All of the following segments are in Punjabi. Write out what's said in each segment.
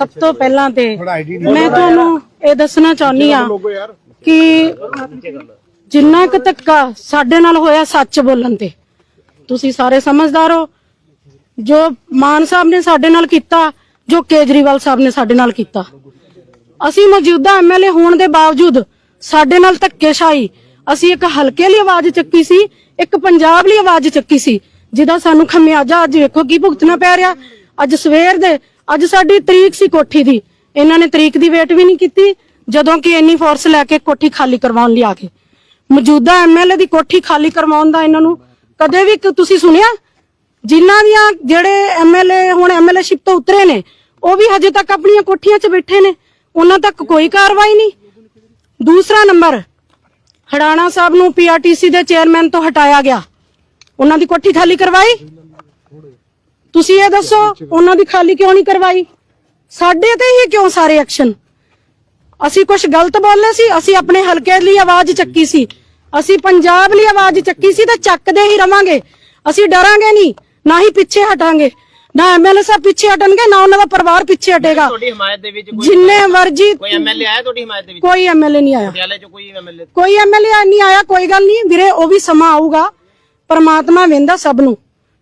ਸਭ ਤੋਂ ਪਹਿਲਾਂ ਤੇ ਮੈਂ ਤੁਹਾਨੂੰ ਇਹ ਦੱਸਣਾ ਚਾਹੁੰਦੀ ਆ ਕਿ ਜਿੰਨਾ ਕੁ ਧੱਕਾ ਸਾਡੇ ਨਾਲ ਹੋਇਆ ਸੱਚ ਬੋਲਣ ਤੇ। ਤੁਸੀਂ ਸਾਰੇ ਸਮਝਦਾਰ ਹੋ। ਜੋ ਮਾਨ ਸਾਹਿਬ ਨੇ ਸਾਡੇ ਨਾਲ ਕੀਤਾ, ਜੋ ਕੇਜਰੀਵਾਲ ਸਾਹਿਬ ਨੇ ਸਾਡੇ ਨਾਲ ਕੀਤਾ। ਅਸੀਂ ਮੌਜੂਦਾ ਐਮਐਲਏ ਹੋਣ ਦੇ ਬਾਵਜੂਦ ਸਾਡੇ ਨਾਲ ਧੱਕੇਸ਼ਾਹੀ। ਅਸੀਂ ਇੱਕ ਹਲਕੇ ਲਈ ਆਵਾਜ਼ ਚੱਕੀ ਸੀ, ਇੱਕ ਪੰਜਾਬ ਲਈ ਆਵਾਜ਼ ਚੱਕੀ ਸੀ, ਜਿਹਦਾ ਸਾਨੂੰ ਖਮਿਆਜਾ ਅੱਜ ਵੇਖੋ ਕੀ ਭੁਗਤਣਾ ਪੈ ਰਿਹਾ। ਅੱਜ ਸਵੇਰ ਦੇ ਅੱਜ ਸਾਡੀ ਤਰੀਕ ਸੀ ਕੋਠੀ ਦੀ। ਇਹਨਾਂ ਨੇ ਤਰੀਕ ਦੀ ਵੇਟ ਵੀ ਨਹੀਂ ਕੀਤੀ, ਜਦੋਂ ਕਿ ਇੰਨੀ ਫੋਰਸ ਲੈ ਕੇ ਕੋਠੀ ਖਾਲੀ ਕਰਵਾਉਣ ਲਈ ਆ ਗਏ। ਮੌਜੂਦਾ ਐਮਐਲਏ ਦੀ ਕੋਠੀ ਖਾਲੀ ਕਰਵਾਉਣ ਦਾ ਇਹਨਾਂ ਨੂੰ ਕਦੇ ਵੀ ਤੁਸੀਂ ਸੁਣਿਆ? ਜਿਨ੍ਹਾਂ ਦੀਆਂ ਜਿਹੜੇ ਐਮਐਲਏ ਹੁਣ ਐਮਐਲਏਸ਼ਿਪ ਤੋਂ ਉਤਰੇ ਨੇ, ਉਹ ਵੀ ਹਜੇ ਤੱਕ ਆਪਣੀਆਂ ਕੋਠੀਆਂ 'ਚ ਬੈਠੇ ਨੇ। ਉਹਨਾਂ ਤੱਕ ਕੋਈ ਕਾਰਵਾਈ ਨਹੀਂ। ਦੂਸਰਾ ਨੰਬਰ, ਹੜਾਣਾ ਸਾਹਿਬ ਨੂੰ ਪੀਆਰਟੀਸੀ ਦੇ ਚੇਅਰਮੈਨ ਤੋਂ ਹਟਾਇਆ ਗਿਆ। ਉਹਨਾਂ ਦੀ ਕੋਠੀ ਖਾਲੀ ਕਰਵਾਈ? ਤੁਸੀਂ ਇਹ ਦੱਸੋ ਉਹਨਾਂ ਦੀ ਖਾਲੀ ਕਿਉਂ ਨਹੀਂ ਕਰਵਾਈ? ਸਾਡੇ ਤੇ ਹੀ ਕਿਉਂ ਸਾਰੇ ਐਕਸ਼ਨ ਅਸੀਂ ਕੁਝ ਗਲਤ ਬੋਲੇ ਸੀ ਅਸੀਂ ਆਪਣੇ ਹਲਕੇ ਲਈ ਆਵਾਜ਼ ਚੱਕੀ ਸੀ। ਅਸੀਂ ਪੰਜਾਬ ਲਈ ਆਵਾਜ਼ ਚੱਕੀ ਸੀ ਤੇ ਚੱਕਦੇ ਹੀ ਰਵਾਂਗੇ। ਅਸੀਂ ਡਰਾਂਗੇ ਨਹੀਂ ਨਾ ਹੀ ਪਿੱਛੇ ਹਟਾਂਗੇ। ਨਾ ਐਮਐਲਏ ਸਾਹਿਬ ਪਿੱਛੇ ਹਟਣਗੇ ਨਾ ਉਹਨਾਂ ਦਾ ਪਰਿਵਾਰ ਪਿੱਛੇ ਹਟੇਗਾ। ਤੁਹਾਡੀ ਹਮਾਇਤ ਦੇ ਵਿੱਚ ਕੋਈ ਜਿੰਨੇ ਮਰਜ਼ੀ ਕੋਈ ਐਮਐਲਏ ਆਇਆ ਤੁਹਾਡੀ ਹਮਾਇਤ ਦੇ ਵਿੱਚ? ਕੋਈ ਐਮਐਲਏ ਨਹੀਂ ਆਇਆ। ਪਟਿਆਲੇ ਚ ਕੋਈ ਐਮਐਲਏ ਕੋਈ ਐਮਐਲਏ ਨਹੀਂ ਆਇਆ ਕੋਈ ਗੱਲ ਨਹੀਂ। ਵੀਰੇ ਉਹ ਵੀ ਸਮਾਂ ਆਊਗਾ। ਪਰਮਾਤਮਾ ਵੇਂਦਾ ਸਭ ਨੂੰ।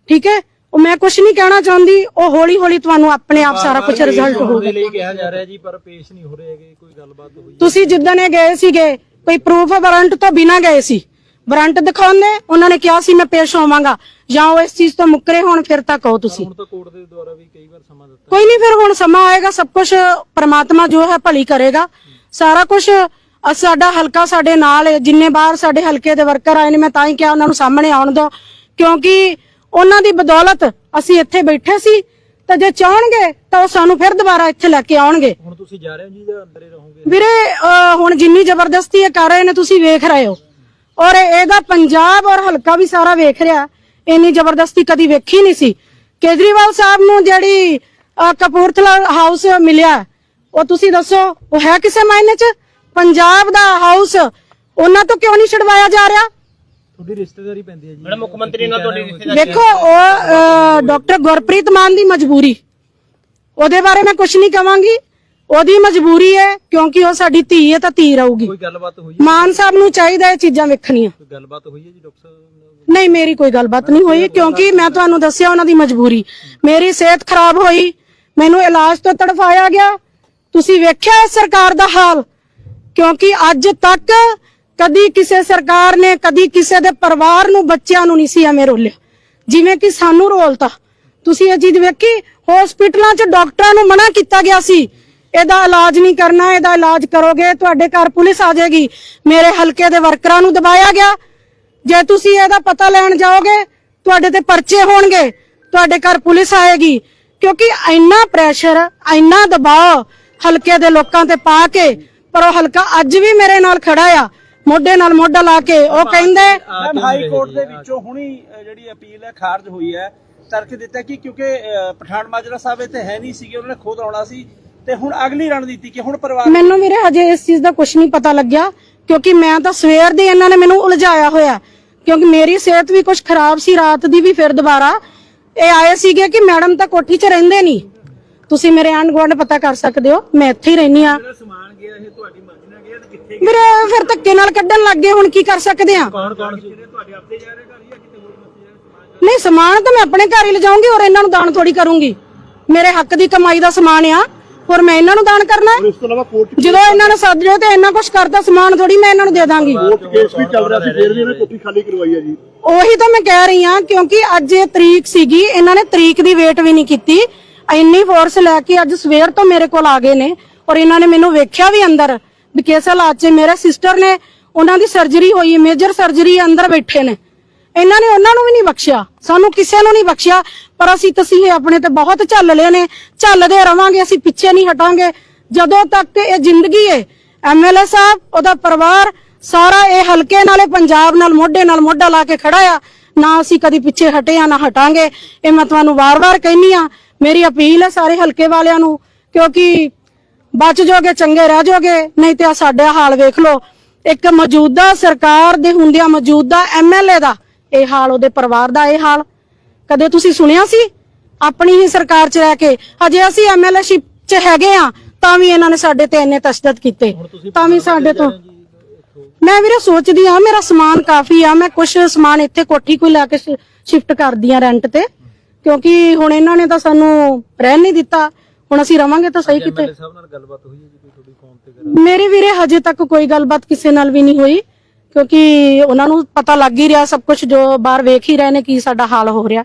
ਠੀਕ ਹੈ? ਉਹ ਮੈਂ ਕੁਝ ਨਹੀਂ ਕਹਿਣਾ ਚਾਹੁੰਦੀ ਉਹ ਹੌਲੀ ਹੌਲੀ ਤੁਹਾਨੂੰ ਆਪਣੇ ਆਪ ਸਾਰਾ ਕੁਝ ਰਿਜ਼ਲਟ ਹੋਊਗਾ। ਲਈ ਕਿਹਾ ਜਾ ਰਿਹਾ ਜੀ ਪਰ ਪੇਸ਼ ਨਹੀਂ ਹੋ ਰਹੇ ਹੈਗੇ ਕੋਈ ਗੱਲਬਾਤ ਹੋਈ ਤੁਸੀਂ ਜਿੱਦਣ ਇਹ ਗਏ ਸੀਗੇ ਕੋਈ ਪ੍ਰੂਫ ਵਾਰੰਟ ਤੋਂ ਬਿਨਾ ਗਏ ਸੀ। ਵਾਰੰਟ ਦਿਖਾਉਂਦੇ ਉਹਨਾਂ ਨੇ ਕਿਹਾ ਸੀ ਮੈਂ ਪੇਸ਼ ਹੋਵਾਂਗਾ। ਜਾਂ ਉਹ ਇਸ ਚੀਜ਼ ਤੋਂ ਮੁੱਕਰੇ ਹੋਣ ਫਿਰ ਤਾਂ ਕਹੋ ਤੁਸੀਂ। ਹੁਣ ਤਾਂ ਕੋਰਟ ਦੇ ਦੁਆਰਾ ਵੀ ਕਈ ਵਾਰ ਸਮਾਂ ਦਿੱਤਾ। ਕੋਈ ਨਹੀਂ ਫਿਰ ਹੁਣ ਸਮਾਂ ਆਏਗਾ ਸਭ ਕੁਝ ਪ੍ਰਮਾਤਮਾ ਜੋ ਹੈ ਭਲੀ ਕਰੇਗਾ। ਸਾਰਾ ਕੁਝ ਸਾਡਾ ਹਲਕਾ ਸਾਡੇ ਨਾਲ ਹੈ ਜਿੰਨੇ ਬਾਹਰ ਸਾਡੇ ਹਲਕੇ ਦੇ ਵਰਕਰ ਆਏ ਨੇ ਮੈਂ ਤਾਂ ਹੀ ਕਿਹਾ ਉਹਨਾਂ ਨੂੰ ਸਾਹਮਣੇ ਆਉਣ ਦਿਓ। ਕਿਉਂਕਿ ਉਹਨਾਂ ਦੀ ਬਦੌਲਤ ਅਸੀਂ ਇੱਥੇ ਬੈਠੇ ਸੀ ਤੇ ਜੇ ਚਾਹਣਗੇ ਤਾਂ ਉਹ ਸਾਨੂੰ ਫਿਰ ਦੁਬਾਰਾ ਇੱਥੇ ਲੈ ਕੇ ਆਉਣਗੇ। ਹੁਣ ਤੁਸੀਂ ਜਾ ਰਹੇ ਹੋ ਜੀ ਜਾਂ ਅੰਦਰੇ ਰਹੋਗੇ? ਵੀਰੇ ਅਹ ਹੁਣ ਜਿੰਨੀ ਜ਼ਬਰਦਸਤੀ ਇਹ ਕਰ ਰਹੇ ਨੇ ਤੁਸੀਂ ਵੇਖ ਰਹੇ ਹੋ। ਔਰ ਇਹਦਾ ਪੰਜਾਬ ਔਰ ਹਲਕਾ ਵੀ ਸਾਰਾ ਵੇਖ ਰਿਹਾ। ਇੰਨੀ ਜ਼ਬਰਦਸਤੀ ਕਦੀ ਵੇਖੀ ਨਹੀਂ ਸੀ। ਕੇਜਰੀਵਾਲ ਸਾਹਿਬ ਨੂੰ ਜਿਹੜੀ ਅਹ, ਕਪੂਰਥਲਾ ਹਾਊਸ ਮਿਲਿਆ ਉਹ ਤੁਸੀਂ ਦੱਸੋ ਉਹ ਹੈ ਕਿਸੇ ਮਾਇਨੇ 'ਚ? ਪੰਜਾਬ ਦਾ ਹਾਊਸ ਉਹਨਾਂ ਤੋਂ ਕਿਉਂ ਨਹੀਂ ਛਡਵਾਇਆ ਜਾ ਰਿਹਾ? ਤੁਹਾਡੀ ਰਿਸ਼ਤੇਦਾਰੀ ਪੈਂਦੀ ਹੈ ਜੀ। ਮੈਡਮ ਮੁੱਖ ਮੰਤਰੀ ਨਾਲ ਤੁਹਾਡੀ ਰਿਸ਼ਤੇਦਾਰੀ ਦੇਖੋ ਉਹ ਡਾਕਟਰ ਗੁਰਪ੍ਰੀਤ ਮਾਨ ਦੀ ਮਜਬੂਰੀ। ਉਹਦੇ ਬਾਰੇ ਮੈਂ ਕੁਝ ਨਹੀਂ ਕਵਾਂਗੀ। ਉਹਦੀ ਮਜਬੂਰੀ ਹੈ ਕਿਉਂਕਿ ਉਹ ਸਾਡੀ ਧੀ ਹੈ ਤਾਂ ਧੀ ਰਹੂਗੀ। ਕੋਈ ਗੱਲਬਾਤ ਹੋਈ ਮਾਨ ਸਾਹਿਬ ਨੂੰ ਚਾਹੀਦਾ ਇਹ ਚੀਜ਼ਾਂ ਵੇਖਣੀਆਂ। ਕੋਈ ਗੱਲਬਾਤ ਹੋਈ ਹੈ ਜੀ ਡਾਕਟਰ ਸਾਹਿਬ ਨਾਲ? ਨਹੀਂ ਮੇਰੀ ਕੋਈ ਗੱਲਬਾਤ ਨਹੀਂ ਹੋਈ ਕਿਉਂਕਿ ਮੈਂ ਤੁਹਾਨੂੰ ਦੱਸਿਆ ਉਹਨਾਂ ਦੀ ਮਜਬੂਰੀ। ਮੇਰੀ ਸਿਹਤ ਖਰਾਬ ਹੋਈ ਮੈਨੂੰ ਇਲਾਜ ਤੋਂ ਤੜਫਾਇਆ ਗਿਆ। ਤੁਸੀਂ ਵੇਖਿਆ ਸਰਕਾਰ ਦਾ ਹਾਲ? ਕਿਉਂਕਿ ਅੱਜ ਤੱਕ ਕਦੀ ਕਿਸੇ ਸਰਕਾਰ ਨੇ, ਕਦੀ ਕਿਸੇ ਦੇ ਪਰਿਵਾਰ ਨੂੰ ਬੱਚਿਆਂ ਨੂੰ ਨਹੀਂ ਸੀ ਐਵੇਂ ਰੋਲਿਆ। ਜਿਵੇਂ ਕਿ ਸਾਨੂੰ ਰੋਲਤਾ। ਤੁਸੀਂ ਇਹ ਚੀਜ਼ ਵੇਖੀ ਹਸਪੀਟਲਾਂ 'ਚ ਡਾਕਟਰਾਂ ਨੂੰ ਮਨਾ ਕੀਤਾ ਗਿਆ ਸੀ। ਇਹਦਾ ਇਲਾਜ ਨਹੀਂ ਕਰਨਾ, ਇਹਦਾ ਇਲਾਜ ਕਰੋਗੇ, ਤੁਹਾਡੇ ਘਰ ਪੁਲਿਸ ਆ ਜਾਏਗੀ। ਮੇਰੇ ਹਲਕੇ ਦੇ ਵਰਕਰਾਂ ਨੂੰ ਦਬਾਇਆ ਗਿਆ। ਜੇ ਤੁਸੀਂ ਇਹਦਾ ਪਤਾ ਲੈਣ ਜਾਓਗੇ, ਤੁਹਾਡੇ ਤੇ ਪਰਚੇ ਹੋਣਗੇ। ਤੁਹਾਡੇ ਘਰ ਪੁਲਿਸ ਆਏਗੀ। ਕਿਉਂਕਿ ਇੰਨਾ ਪ੍ਰੈਸ਼ਰ ਇੰਨਾ ਦਬਾਅ ਹਲਕੇ ਦੇ ਲੋਕਾਂ ਤੇ ਪਾ ਕੇ, ਪਰ ਉਹ ਹਲਕਾ ਅੱਜ ਵੀ ਮੇਰੇ ਨਾਲ ਖੜਾ ਆ। ਮੋਢੇ ਨਾਲ ਮੋਢਾ ਲਾ ਕੇ ਉਹ ਕਹਿੰਦੇ ਮੈਮ ਹਾਈ ਕੋਰਟ ਦੇ ਵਿੱਚੋਂ ਹੁਣੀ ਜਿਹੜੀ ਅਪੀਲ ਹੈ ਖਾਰਜ ਹੋਈ ਹੈ। ਤਰਕ ਦਿੱਤਾ ਕਿ ਕਿਉਂਕਿ ਪਠਾਨ ਮਾਜਰਾ ਸਾਹਿਬ ਇੱਥੇ ਹੈ ਨਹੀਂ ਸੀਗੇ ਉਹਨਾਂ ਨੇ ਖੁਦ ਆਉਣਾ ਸੀ ਤੇ ਹੁਣ ਅਗਲੀ ਰਣਨੀਤੀ ਕਿ ਹੁਣ ਪਰਿਵਾਰ ਮੈਨੂੰ ਵੀਰੇ ਹਜੇ ਇਸ ਚੀਜ਼ ਦਾ ਕੁਝ ਨਹੀਂ ਪਤਾ ਲੱਗਿਆ ਕਿਉਂਕਿ ਮੈਂ ਤਾਂ ਸਵੇਰ ਦੇ ਇਹਨਾਂ ਨੇ ਮੈਨੂੰ ਉਲਝਾਇਆ ਹੋਇਆ। ਕਿਉਂਕਿ ਮੇਰੀ ਸਿਹਤ ਵੀ ਕੁਝ ਖਰਾਬ ਸੀ ਰਾਤ ਦੀ ਵੀ ਫਿਰ ਦੁਬਾਰਾ। ਇਹ ਆਏ ਸੀਗੇ ਕਿ ਮੈਡਮ ਤਾਂ ਕੋਠੀ 'ਚ ਰਹਿੰਦੇ ਨਹੀਂ। ਤੁਸੀਂ ਮੇਰੇ ਆਂਢ ਗੁਆਂਢ ਪਤਾ ਕਰ ਸਕਦੇ ਹੋ ਮੈਂ ਇੱਥੇ ਹੀ ਰਹਿੰਦੀ ਆ ਸਮਾਨ ਗਿਆ ਇਹ ਤੁਹਾਡੀ ਮਰਜ਼ੀ ਨਾਲ ਗਿਆ ਤੇ ਕਿੱਥੇ ਵੀਰੇ ਫਿਰ ਧੱਕੇ ਨਾਲ ਕੱਢਣ ਲੱਗ ਗਏ ਹੁਣ ਕੀ ਕਰ ਸਕਦੇ ਆ ਕੌਣ ਕੌਣ ਸੀ? ਤੁਹਾਡੇ ਆਪਦੇ ਜਾ ਰਹੇ ਘਰ ਜਾਂ ਕਿਤੇ ਹੋਰ ਪਾਸੇ ਜਾ ਰਹੇ ਸਮਾਨ ਨਹੀਂ ਸਮਾਨ ਤਾਂ ਮੈਂ ਆਪਣੇ ਘਰ ਹੀ ਲਿਜਾਊਂਗੀ ਔਰ ਇਹਨਾਂ ਨੂੰ ਦਾਨ ਥੋੜੀ ਕਰੂੰਗੀ। ਮੇਰੇ ਹੱਕ ਦੀ ਕਮਾਈ ਦਾ ਸਮਾਨ ਆ ਹੋਰ ਮੈਂ ਇਹਨਾਂ ਨੂੰ ਦਾਨ ਕਰਨਾ ਹੈ? ਇਸ ਤੋਂ ਇਲਾਵਾ ਕੋਰਟ ਜਦੋਂ ਇਹਨਾਂ ਨੇ ਸੱਦ ਲਿਓ ਤੇ ਇੰਨਾ ਕੁਝ ਕਰਦਾ ਸਮਾਨ ਥੋੜੀ ਮੈਂ ਇਹਨਾਂ ਨੂੰ ਦੇ ਦਾਂਗੀ। ਕੇਸ ਵੀ ਚੱਲ ਰਿਹਾ ਸੀ ਫਿਰ ਵੀ ਇਹਨੇ ਕੋਠੀ ਖਾਲੀ ਕਰਵਾਈ ਹੈ ਜੀ। ਉਹੀ ਤਾਂ ਮੈਂ ਕਹਿ ਰਹੀ ਹਾਂ ਕਿਉਂਕਿ ਅੱਜ ਇਹ ਤਰੀਕ ਸੀਗੀ ਇਹਨਾਂ ਨੇ ਤਰੀਕ ਦੀ ਵੇਟ ਵੀ ਨਹੀਂ ਕੀਤੀ। ਇੰਨੀ ਫੋਰਸ ਲੈ ਕੇ ਅੱਜ ਸਵੇਰ ਤੋਂ ਮੇਰੇ ਕੋਲ ਆ ਗਏ ਨੇ ਔਰ ਇਹਨਾਂ ਨੇ ਮੈਨੂੰ ਵੇਖਿਆ ਵੀ ਅੰਦਰ ਵੀ ਕਿਸ ਹਾਲਾਤ ਮੇਰੇ ਸਿਸਟਰ ਨੇ ਉਹਨਾਂ ਦੀ ਸਰਜਰੀ ਹੋਈ ਮੇਜਰ ਸਰਜਰੀ ਅੰਦਰ ਬੈਠੇ ਨੇ। ਇਹਨਾਂ ਨੇ ਉਹਨਾਂ ਨੂੰ ਵੀ ਨਹੀਂ ਬਖਸ਼ਿਆ, ਸਾਨੂੰ ਕਿਸੇ ਨੂੰ ਨਹੀਂ ਬਖਸ਼ਿਆ, ਪਰ ਅਸੀਂ ਤਸੀਹੇ ਆਪਣੇ ਤੇ ਬਹੁਤ ਝੱਲ ਲਏ ਨੇ, ਝੱਲਦੇ ਰਵਾਂਗੇ, ਅਸੀਂ ਪਿੱਛੇ ਨਹੀਂ ਹਟਾਂਗੇ। ਜਦੋਂ ਤੱਕ ਇਹ ਜ਼ਿੰਦਗੀ ਹੈ ਐਮਐਲਏ ਸਾਹਿਬ, ਉਹਦਾ ਪਰਿਵਾਰ, ਸਾਰਾ ਇਹ ਹਲਕੇ ਨਾਲੇ ਪੰਜਾਬ ਨਾਲ, ਮੋਢੇ ਨਾਲ ਮੋਢਾ ਲਾ ਕੇ ਖੜਾ ਆ, ਨਾ ਅਸੀਂ ਕਦੀ ਪਿੱਛੇ ਹਟੇ ਆ, ਨਾ ਹਟਾਂਗੇ। ਇਹ ਮੈਂ ਤੁਹਾਨੂੰ ਵਾਰ-ਵਾਰ ਕਹਿਨੀ ਆ ਮੇਰੀ ਅਪੀਲ ਹੈ ਸਾਰੇ ਹਲਕੇ ਵਾਲਿਆਂ ਨੂੰ ਕਿਉਂਕਿ ਬਚ ਜਾਓਗੇ ਚੰਗੇ ਰਹਿ ਜਾਓਗੇ ਨਹੀਂ ਤੇ ਆ ਸਾਡਾ ਹਾਲ ਵੇਖ ਲਓ। ਇੱਕ ਮੌਜੂਦਾ ਸਰਕਾਰ ਦੇ ਹੁੰਦਿਆਂ ਮੌਜੂਦਾ ਐਮਐਲਏ ਦਾ ਇਹ ਹਾਲ ਉਹਦੇ ਪਰਿਵਾਰ ਦਾ ਇਹ ਹਾਲ। ਕਦੇ ਤੁਸੀਂ ਸੁਣਿਆ ਸੀ? ਆਪਣੀ ਹੀ ਸਰਕਾਰ 'ਚ ਰਹਿ ਕੇ। ਹਜੇ ਅਸੀਂ ਐਮਐਲਏਸ਼ਿਪ ਚ ਹੈਗੇ ਆ ਤਾਂ ਵੀ ਇਹਨਾਂ ਨੇ ਸਾਡੇ ਤੇ ਇੰਨੇ ਤਸ਼ੱਦਦ ਕੀਤੇ। ਤਾਂ ਵੀ ਸਾਡੇ ਤੋਂ ਮੈਂ ਵੀਰੇ ਸੋਚਦੀ ਆ ਮੇਰਾ ਸਮਾਨ ਕਾਫੀ ਆ ਮੈਂ ਕੁਝ ਸਮਾਨ ਇੱਥੇ ਕੋਠੀ ਕੋਈ ਲੈ ਕੇ ਸ਼ਿਫਟ ਕਰਦੀ ਆ ਰੈਂਟ ਤੇ। ਕਿਉਂਕਿ ਹੁਣ ਇਹਨਾਂ ਨੇ ਤਾਂ ਸਾਨੂੰ ਰਹਿਣ ਨਹੀਂ ਦਿੱਤਾ। ਹੁਣ ਅਸੀਂ ਰਵਾਂਗੇ ਤਾਂ ਸਹੀ ਕਿਤੇ। ਸਾਹਿਬ ਨਾਲ ਗੱਲਬਾਤ ਹੋਈ ਹੈ ਜੀ ਕੋਈ ਤੁਹਾਡੀ ਫੋਨ ਤੇ ਕਰ ਮੇਰੇ ਵੀਰੇ ਹਜੇ ਤੱਕ ਕੋਈ ਗੱਲਬਾਤ ਕਿਸੇ ਨਾਲ ਵੀ ਨਹੀਂ ਹੋਈ ਕਿਉਂਕਿ ਉਹਨਾਂ ਨੂੰ ਪਤਾ ਲੱਗ ਹੀ ਰਿਹਾ ਸਭ ਕੁਝ ਜੋ ਬਾਹਰ ਵੇਖ ਹੀ ਰਹੇ ਨੇ ਕੀ ਸਾਡਾ ਹਾਲ ਹੋ ਰਿਹਾ।